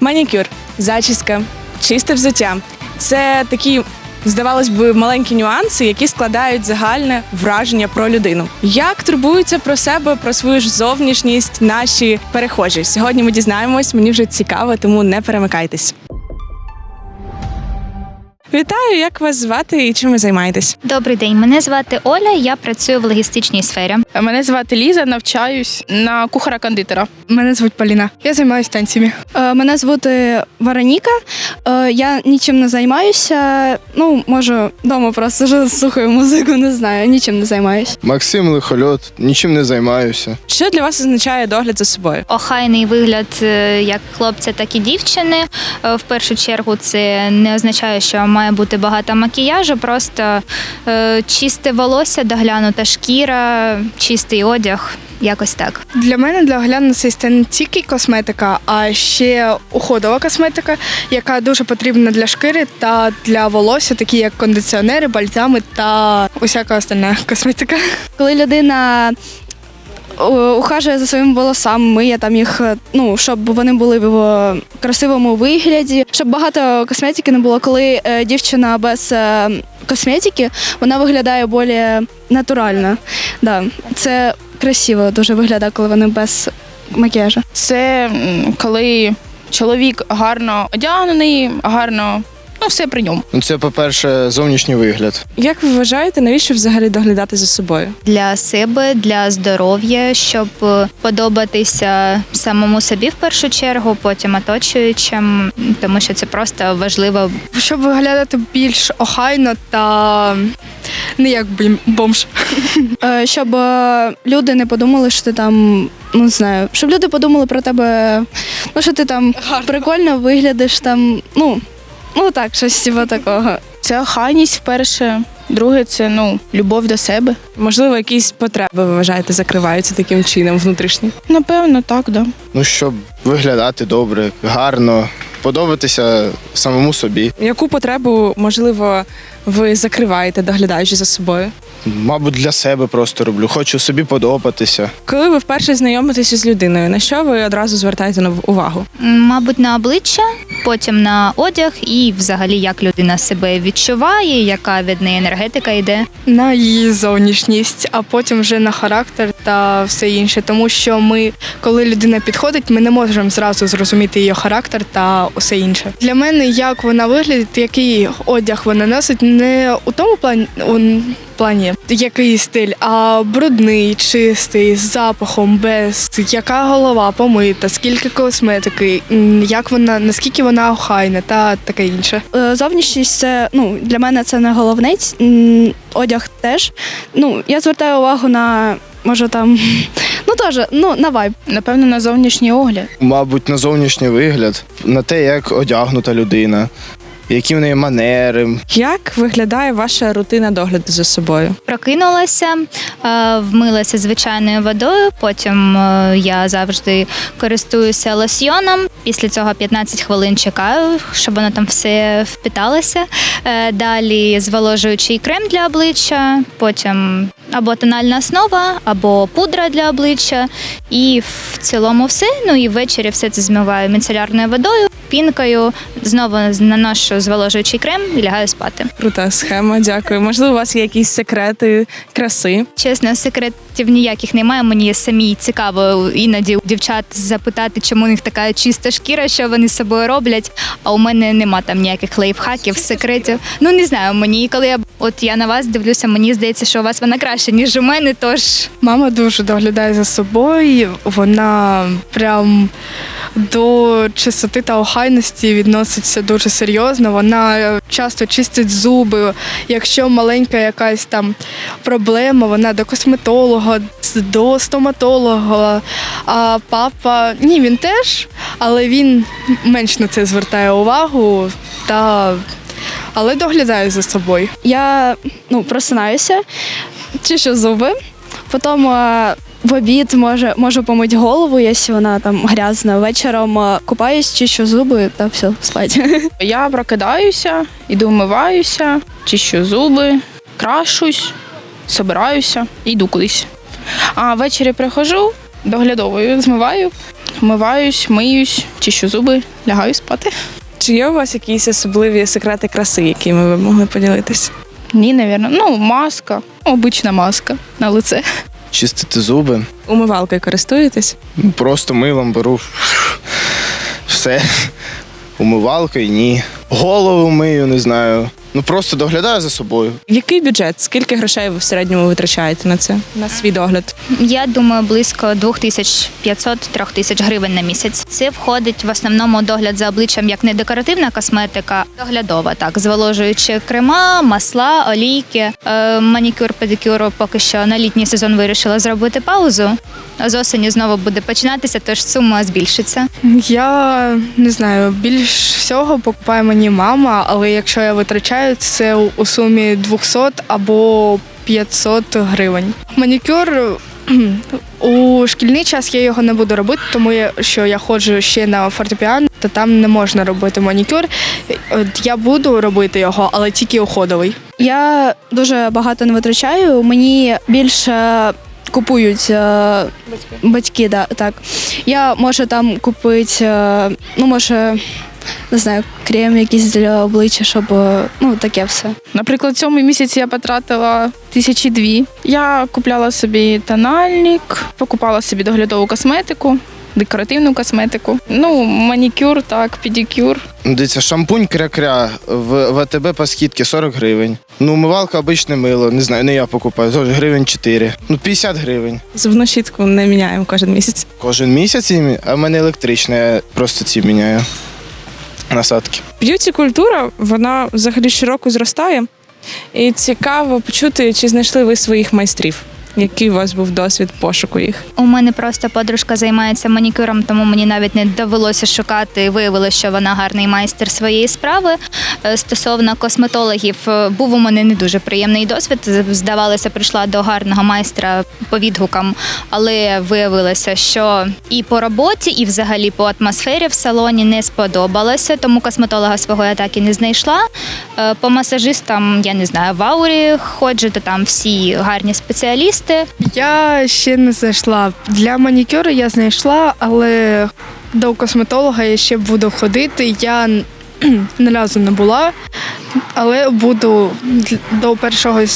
Манікюр, зачіска, чисте взуття це такі, здавалось би, маленькі нюанси, які складають загальне враження про людину. Як турбуються про себе, про свою ж зовнішність наші перехожі? Сьогодні ми дізнаємось, мені вже цікаво, тому не перемикайтесь. Вітаю, як вас звати і чим ви займаєтесь? Добрий день, мене звати Оля. Я працюю в логістичній сфері. Мене звати Ліза, навчаюсь на кухара-кондитера. Мене звуть Поліна. Я займаюся танцями. Е, Мене звати Вероніка. Е, Я нічим не займаюся. Ну, можу вдома просто вже слухаю музику, не знаю, нічим не займаюся. Максим Лихольот, нічим не займаюся. Що для вас означає догляд за собою? Охайний вигляд е, як хлопця, так і дівчини. В першу чергу це не означає, що має бути багато макіяжу, просто е, чисте волосся, доглянута шкіра, чистий одяг. Якось так. Для мене для оглянутості це не тільки косметика, а ще уходова косметика, яка дуже потрібна для шкіри та для волосся, такі як кондиціонери, бальзами та усяка остальна косметика. Коли людина ухажує за своїми волосами, миє там їх, е, ну, щоб вони були в е, красивому вигляді, щоб багато косметики не було. Коли е, дівчина без е, косметики, вона виглядає більш натурально. Да. Це красиво дуже виглядає, коли вони без макіяжу. Це коли чоловік гарно одягнений, гарно, ну все при ньому. Ну, Це, по-перше, зовнішній вигляд. Як ви вважаєте, навіщо взагалі доглядати за собою? Для себе, для здоров'я, щоб е, подобатися самому собі в першу чергу, потім оточуючим, тому що це просто важливо Щоб виглядати більш охайно та не як бомж. Е, щоб е, люди не подумали, що ти там, ну не знаю, щоб люди подумали про тебе, ну що ти там прикольно виглядиш там, ну, ну так, щось типу такого. Це охайність вперше. Друге, це ну любов до себе. Можливо, якісь потреби ви вважаєте закриваються таким чином внутрішні? Напевно, так, да. Ну, щоб виглядати добре, гарно, подобатися самому собі. Яку потребу, можливо, ви закриваєте, доглядаючи за собою? Мабуть, для себе просто роблю. Хочу собі подобатися. Коли ви вперше знайомитеся з людиною, на що ви одразу звертаєте увагу? Мабуть, на обличчя, потім на одяг і взагалі як людина себе відчуває, яка від неї енергетика йде. на її зовнішність, а потім вже на характер та все інше. Тому що ми, коли людина підходить, ми не можемо зразу зрозуміти її характер та усе інше. Для мене, як вона виглядить, який одяг вона носить, не у тому плані. у Плані який стиль, а брудний, чистий, з запахом, без яка голова помита, скільки косметики, як вона, наскільки вона охайна та таке інше. Е, Зовнішність це ну для мене це не головне, одяг теж. Ну, я звертаю увагу на може там, ну теж, ну на вайб. Напевно, на зовнішній огляд. Мабуть, на зовнішній вигляд, на те, як одягнута людина, які в неї манери, Як виглядає ваша рутина догляду за собою? Прокинулася, е, вмилася звичайною водою. Потім е, я завжди користуюся лосьйоном. Після цього 15 хвилин чекаю, щоб воно там все впиталося. Е, Далі зволожуючий крем для обличчя, потім або тональна основа, або пудра для обличчя. І в цілому все. Ну і ввечері все це змиваю міцелярною водою, пінкою. Знову наношу зволожуючий крем і лягаю спати. Крута схема, дякую. Можливо, у вас є якісь секрети краси? Чесно, секретів ніяких немає. Мені самій цікаво іноді у дівчат запитати, чому у них така чиста шкіра, що вони з собою роблять. А у мене нема там ніяких лайфхаків, секретів. Ну не знаю, мені коли я от я на вас дивлюся, мені здається, що у вас вона краще, ніж у мене. Тож Мама дуже доглядає за собою. Вона прям до чистоти та охайності відноситься дуже серйозно. Вона е, часто чистить зуби. Якщо маленька якась там проблема, вона до косметолога, до стоматолога. А папа ні, він теж, але він менш на це звертає увагу та. Але доглядає за собою. Я ну, просинаюся, чищу зуби, потім е, в обід може, можу помити голову, якщо вона там грязна. Вечором е, купаюсь, чищу зуби та все, спать. Я прокидаюся, іду вмиваюся, чищу зуби, крашусь, собираюся і йду кудись. А ввечері приходжу, доглядовую, змиваю Вмиваюсь, миюсь, чищу зуби, лягаю спати. Чи є у вас якісь особливі секрети краси, якими ви могли поділитися? Ні, навірно. Ну, маска, обична маска на лице. Чистити зуби. Умивалкою користуєтесь? Просто милом беру. Все. Умивалкою ні. Голову мию, не знаю. Ну просто доглядаю за собою. Який бюджет? Скільки грошей ви в середньому витрачаєте на це? На свій догляд? Я думаю, близько 2500-3000 гривень на місяць. Це входить в основному догляд за обличчям як не декоративна косметика, доглядова, так, зволожуючи крема, масла, олійки, е, манікюр, педикюр поки що на літній сезон вирішила зробити паузу. А з осені знову буде починатися, тож сума збільшиться. Я не знаю, більш всього покупає мені мама, але якщо я витрачаю, це у- сумі 200 або 500 гривень. Манікюр. У шкільний час я його не буду робити, тому що я ходжу ще на фортепіано, то там не можна робити манікюр. От я буду робити його, але тільки уходовий. Я дуже багато не витрачаю. Мені більше купують е, батьки, да, так. Я можу там купити, е, ну, може, не знаю, крем якийсь для обличчя, щоб е, ну, таке все. Наприклад, в цьому місяці я потратила тисячі дві. Я купляла собі тональник, покупала собі доглядову косметику, декоративну косметику. Ну, манікюр, так, педикюр. Дивіться, шампунь кря-кря в ВТБ по скидці 40 гривень. Ну, умивалка обичне мило, не знаю, не я покупаю, теж гривень 4. Ну, 50 гривень. Зубну щітку не міняємо кожен місяць. Кожен місяць, а в мене електрична, я просто ці міняю. Насадки. Б'юті культура вона взагалі щороку зростає. І цікаво почути, чи знайшли ви своїх майстрів. Який у вас був досвід пошуку їх? У мене просто подружка займається манікюром, тому мені навіть не довелося шукати. Виявилося, що вона гарний майстер своєї справи. Е, Стосовно косметологів, е, був у мене не дуже приємний досвід. Здавалося, прийшла до гарного майстра по відгукам, але виявилося, що і по роботі, і взагалі по атмосфері в салоні не сподобалося, тому косметолога свого я так і не знайшла. Е, По масажистам я не знаю, в аурі ходжу, то там всі гарні спеціалісти. Я ще не знайшла. Для манікюру я знайшла, але до косметолога я ще буду ходити. Я ні разу не була, але буду до 1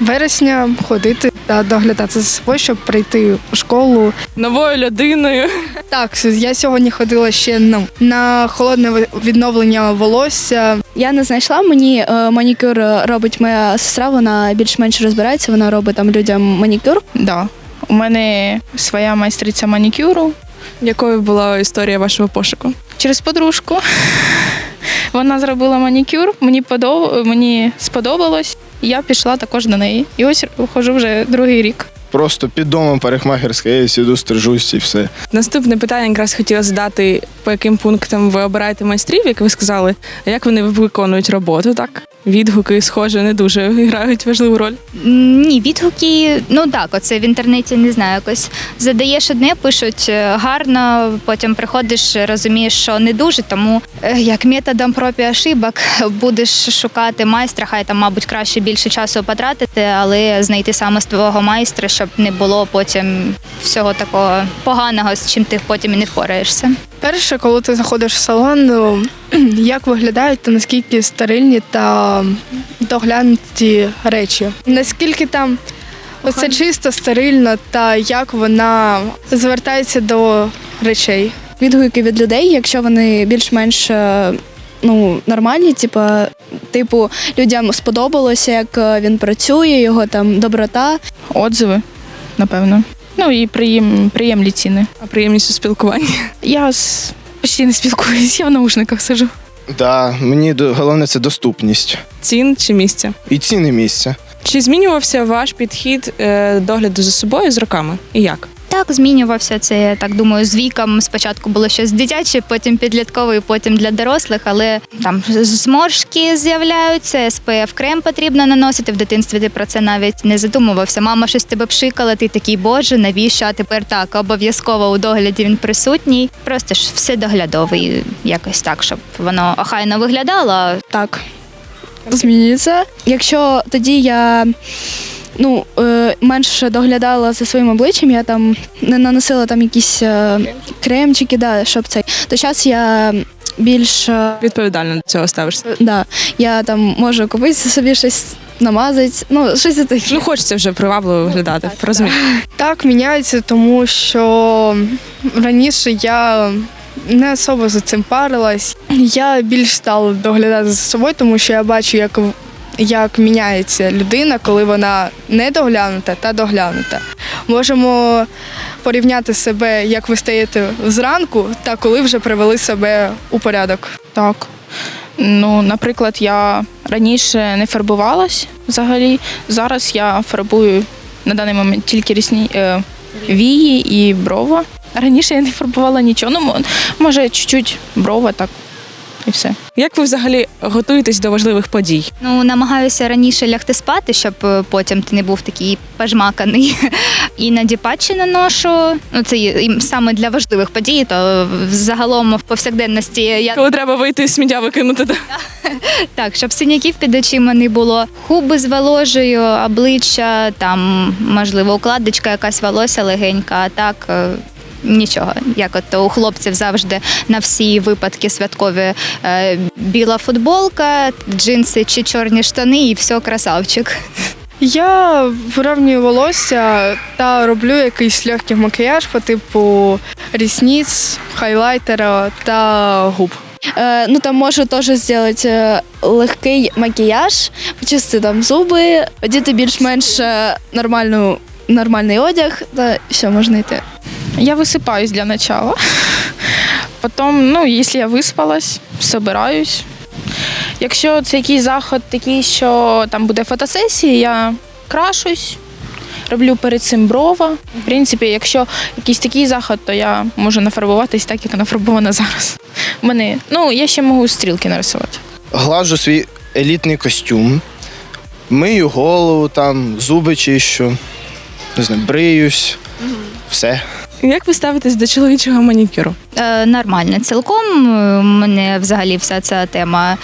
вересня ходити та доглядати за собою, щоб прийти у школу. Новою людиною. Так, я сьогодні ходила ще ну, на холодне відновлення волосся. Я не знайшла, мені е, манікюр робить моя сестра, вона більш-менш розбирається, вона робить там людям манікюр. Да. У мене своя майстриця манікюру Якою була історія вашого пошуку? через подружку. Вона зробила манікюр, мені подоб... мені сподобалось. і Я пішла також до неї. І ось ходжу вже другий рік. Просто під домом парикмахерська, я сіду, стрижусь і все. Наступне питання якраз хотіла задати, по яким пунктам ви обираєте майстрів, як ви сказали, а як вони виконують роботу, так? Відгуки, схоже, не дуже грають важливу роль. Ні, відгуки, ну так, оце в інтернеті не знаю, якось задаєш одне, пишуть е, гарно, потім приходиш, розумієш, що не дуже, тому е, як методом проб і ошибок будеш шукати майстра, хай там, мабуть, краще більше часу потратити, але знайти саме з твого майстра, щоб не було потім всього такого поганого, з чим ти потім і не впораєшся. Перше, коли ти заходиш в салон, ну, як виглядають та наскільки стерильні та доглянуті речі. Наскільки там все чисто, стерильно, та як вона звертається до речей. Відгуки від людей, якщо вони більш-менш е, ну, нормальні, типу, типу, людям сподобалося, як е, він працює, його там доброта. Отзиви, напевно. Ну і приєм... приємні ціни. А приємність у спілкуванні. Я з... почти не спілкуюсь, я в наушниках сижу. Да, мені до- головне це доступність. Цін чи місця? І ціни місця. Чи змінювався ваш підхід е, догляду за собою з роками? І як? Так, змінювався це, я так думаю, з віком. Спочатку було щось дитяче, потім підліткове, потім для дорослих, але там зморшки з'являються, СПФ крем потрібно наносити. В дитинстві ти про це навіть не задумувався. Мама щось тебе пшикала, ти такий, боже, навіщо? А тепер так, обов'язково у догляді він присутній. Просто ж все доглядовий, якось так, щоб воно охайно виглядало. Так, змінюється. Якщо тоді я ну, е, менше доглядала за своїм обличчям, я там не наносила там якісь е, кремчики, да, щоб цей. То зараз я більш е, Відповідально до цього ставишся. да, я там можу купити собі щось намазати, ну, щось таке. Ну, хочеться вже привабливо виглядати. Розумію. Так, міняється, тому що раніше я не особо за цим парилась. Я більш стала доглядати за собою, тому що я бачу, як, в- як міняється людина, коли вона не доглянута та доглянута. Можемо порівняти себе, як ви стаєте зранку, та коли вже привели себе у порядок. Так. Ну, наприклад, я раніше не фарбувалась взагалі. Зараз я фарбую на даний момент тільки рісні е, вії і брова. Раніше я не фарбувала нічого. Ну, може, чуть-чуть брова, так і все. Як ви взагалі готуєтесь до важливих подій? Ну, намагаюся раніше лягти спати, щоб е, потім ти не був такий пожмаканий. Іноді патчі наношу. Ну, це і саме для важливих подій, то загалом в повсякденності я Коли треба вийти з сміття викинути? то- так, щоб синяків під очима не було. Губи зволожую, обличчя, там, можливо, укладочка, якась волосся легенька, а так. Нічого, як от у хлопців завжди на всі випадки святкові е, біла футболка, джинси чи чорні штани, і все, красавчик. Я вирівнюю волосся та роблю якийсь легкий макіяж по типу рісниць, хайлайтера та губ. Е, ну там можу теж зробити е, легкий макіяж, почистити там зуби, одіти більш-менш е, нормальну, нормальний одяг, та все, можна йти. Я висипаюсь для начала. Потім, ну, якщо я виспалась, собираюсь. Якщо це якийсь заход такий, що там буде фотосесія, я крашусь, роблю перед цим брова. В принципі, якщо якийсь такий заход, то я можу нафарбуватись так, як нафарбована зараз. Мене, ну, я ще можу стрілки нарисувати. Глажу свій елітний костюм, мию голову, там, зуби чищу, не знаю, бриюсь, все. Як ви ставитесь до чоловічого манікюру? Е, нормально, цілком Е, мене взагалі вся ця тема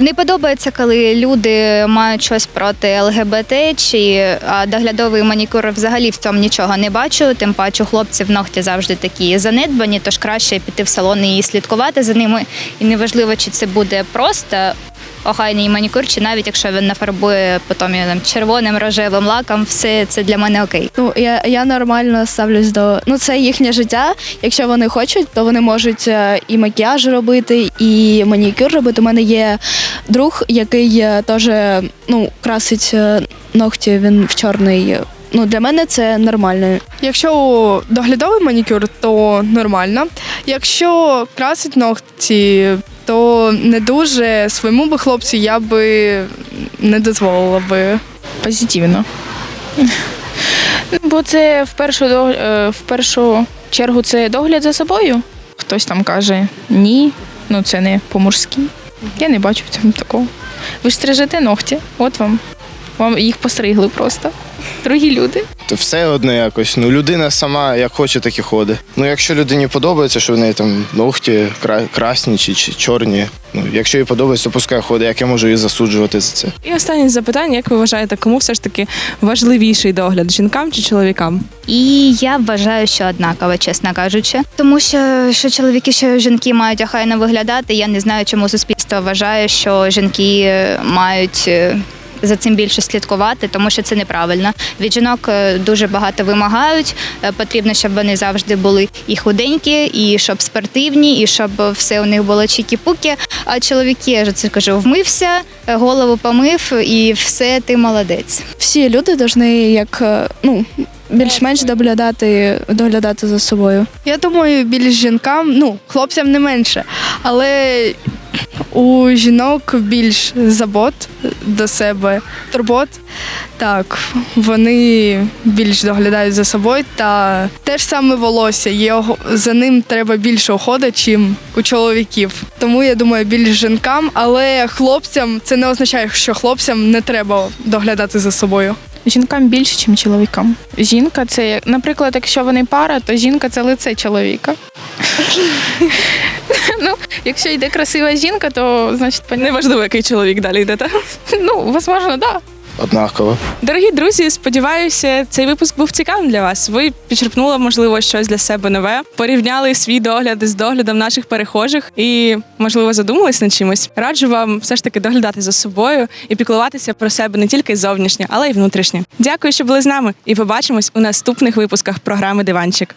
не подобається, коли люди мають щось проти ЛГБТ чи а доглядовий манікюр взагалі в цьому нічого не бачу. Тим паче у хлопців ногті завжди такі занедбані, тож краще піти в салон і слідкувати за ними. І неважливо, чи це буде просто. Охайний манікюр, чи навіть якщо він нафарбує потім я там червоним рожевим лаком, все це для мене окей. Ну, я, я нормально ставлюсь до. Ну, це їхнє життя. Якщо вони хочуть, то вони можуть е, і макіяж робити, і манікюр робити. У мене є друг, який е, теж ну, красить е, ногті, він в чорний. Ну, для мене це нормально. Якщо доглядовий манікюр, то нормально. Якщо красить ногті, то не дуже своєму би хлопцю я би не дозволила би. позитивно. Ну, Бо це в першу, е, в першу чергу це догляд за собою. Хтось там каже ні, ну це не по-мужськи. Я не бачу в цьому такого. Ви ж стрижете ногті, от вам. Вам їх постригли просто. Другі люди. То все одно якось. Ну, людина сама як хоче, так і ходить. Ну, якщо людині подобається, що в неї там ногті кра- красні чи, чи чорні. Ну, якщо їй подобається, то пускай ходить, як я можу її засуджувати за це. І останнє запитання: як ви вважаєте, кому все ж таки важливіший догляд жінкам чи чоловікам? І я вважаю, що однаково, чесно кажучи. Тому що, що чоловіки, що жінки мають охайно виглядати. Я не знаю, чому суспільство вважає, що жінки е, мають. е, За цим більше слідкувати, тому що це неправильно. Від жінок е, дуже багато вимагають. Е, Потрібно, щоб вони завжди були і худенькі, і щоб спортивні, і щоб все у них було чікі-пуки. А чоловіки, я ж це кажу, вмився, е, голову помив, і все, ти молодець. Всі люди повинні як ну, більш-менш доглядати, доглядати за собою. Я думаю, більш жінкам, ну, хлопцям не менше, але у жінок більш забот до себе, турбот. Так, вони більш доглядають за собою та те ж саме волосся. Його за ним треба більше уходу, чим у чоловіків. Тому я думаю, більш жінкам, але хлопцям це не означає, що хлопцям не треба доглядати за собою. Жінкам більше, ніж чоловікам. Жінка це, наприклад, якщо вони пара, то жінка це лице чоловіка. ну, якщо йде красива жінка, то значить, понятно. Неважливо, який чоловік далі йде, так? ну, возможно, да. Однаково. Дорогі друзі, сподіваюся, цей випуск був цікавим для вас. Ви підчерпнули, можливо, щось для себе нове, порівняли свій догляд з доглядом наших перехожих і, можливо, задумались над чимось. Раджу вам все ж таки доглядати за собою і піклуватися про себе не тільки зовнішнє, але й внутрішнє. Дякую, що були з нами, і побачимось у наступних випусках програми Диванчик.